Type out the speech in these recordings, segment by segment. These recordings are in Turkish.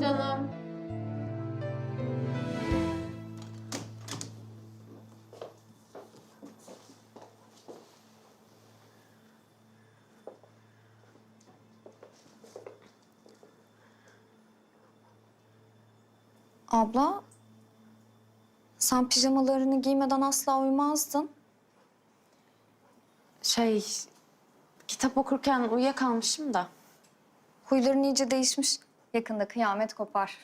Canım. Abla, sen pijamalarını giymeden asla uyumazdın. Şey, kitap okurken uyuyakalmışım da. Huyların iyice değişmiş. Yakında kıyamet kopar.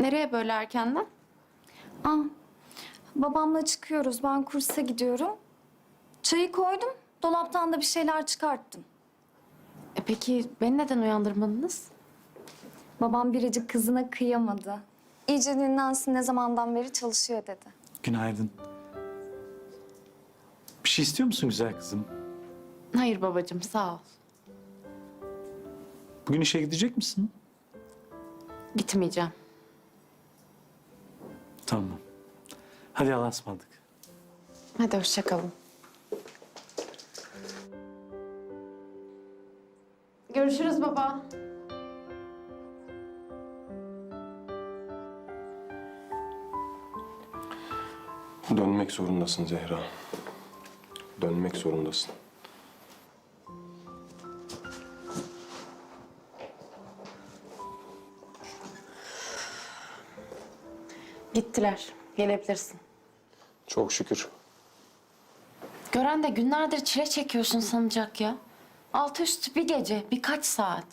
Nereye böyle erkenden? Aa, babamla çıkıyoruz. Ben kursa gidiyorum. Çayı koydum. Dolaptan da bir şeyler çıkarttım. E peki beni neden uyandırmadınız? Babam biricik kızına kıyamadı. İyice dinlensin ne zamandan beri çalışıyor dedi. Günaydın. Bir şey istiyor musun güzel kızım? Hayır babacığım sağ ol. Bugün işe gidecek misin? Gitmeyeceğim. Tamam. Hadi Allah'a ısmarladık. Hadi hoşça kalın. Görüşürüz baba. Dönmek zorundasın Zehra. Dönmek zorundasın. Gittiler. Gelebilirsin. Çok şükür. Gören de günlerdir çile çekiyorsun sanacak ya. Altı üstü bir gece, birkaç saat.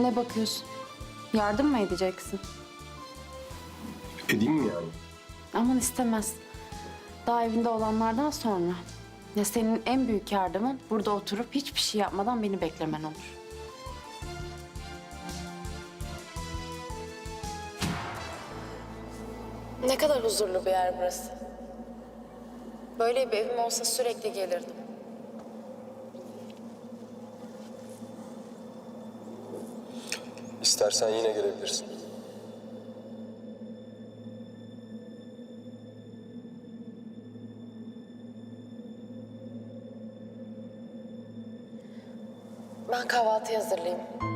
Ne bakıyorsun? Yardım mı edeceksin? Edeyim mi yani? Aman istemez. Daha evinde olanlardan sonra. Ya senin en büyük yardımın burada oturup hiçbir şey yapmadan beni beklemen olur. Ne kadar huzurlu bir yer burası. Böyle bir evim olsa sürekli gelirdim. İstersen yine gelebilirsin. Ben kahvaltı hazırlayayım.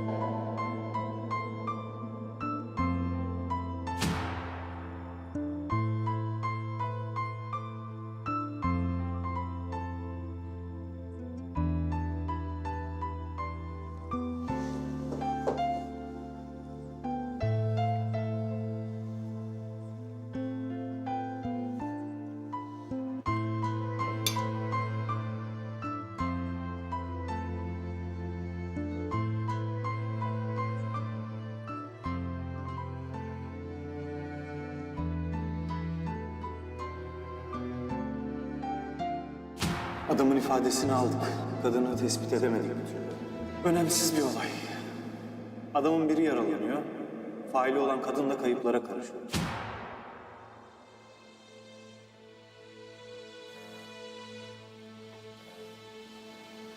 Adamın ifadesini aldık. Kadını tespit edemedik bir türlü. Önemsiz bir olay. Adamın biri yaralanıyor. Faili olan kadın da kayıplara karışıyor.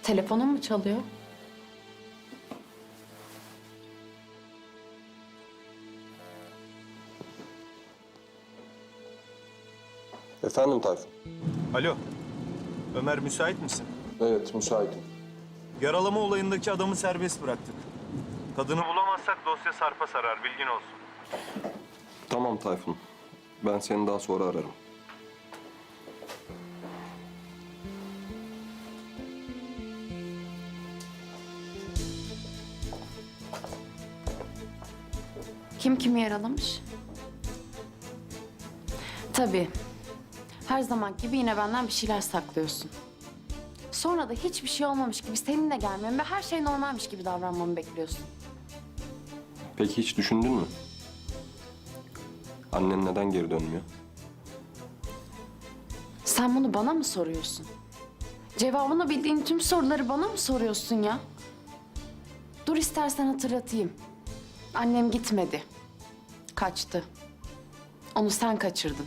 Telefonun mu çalıyor? Efendim Tayfun? Alo. Ömer müsait misin? Evet, müsaitim. Yaralama olayındaki adamı serbest bıraktık. Kadını bulamazsak dosya sarpa sarar bilgin olsun. Tamam Tayfun. Ben seni daha sonra ararım. Kim kimi yaralamış? Tabii. Her zaman gibi yine benden bir şeyler saklıyorsun. Sonra da hiçbir şey olmamış gibi seninle gelmemi ve her şey normalmiş gibi davranmamı bekliyorsun. Peki hiç düşündün mü? Annen neden geri dönmüyor? Sen bunu bana mı soruyorsun? Cevabını bildiğin tüm soruları bana mı soruyorsun ya? Dur istersen hatırlatayım. Annem gitmedi. Kaçtı. Onu sen kaçırdın.